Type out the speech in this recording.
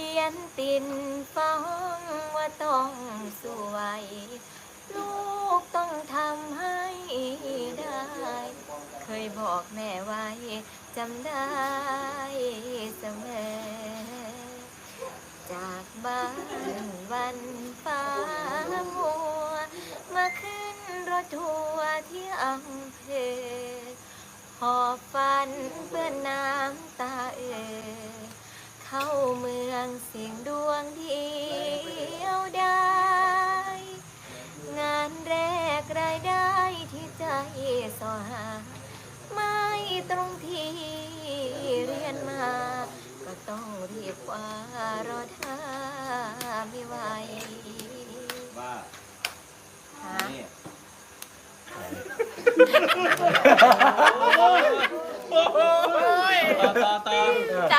ขียนตินฟ้องว่าต้องสวย ลูกต้องทำให้ได้ เคยบอกแม่ไว้จำได้เสมอจากบ้านวันฟ้ามัว มาขึ้นรถทัวร์ที่อำเภอหอบฝันเปื้อนน้ำตา เข้าเมืองเสียงดวงเดียวได้ งานแรกรายได้ที่ใจสอหา ไม่ตรงที่เรียนมา ก็ต้องรีบว่ารอท่าไม่ไหวว่านี่ต่อต่อต่อจ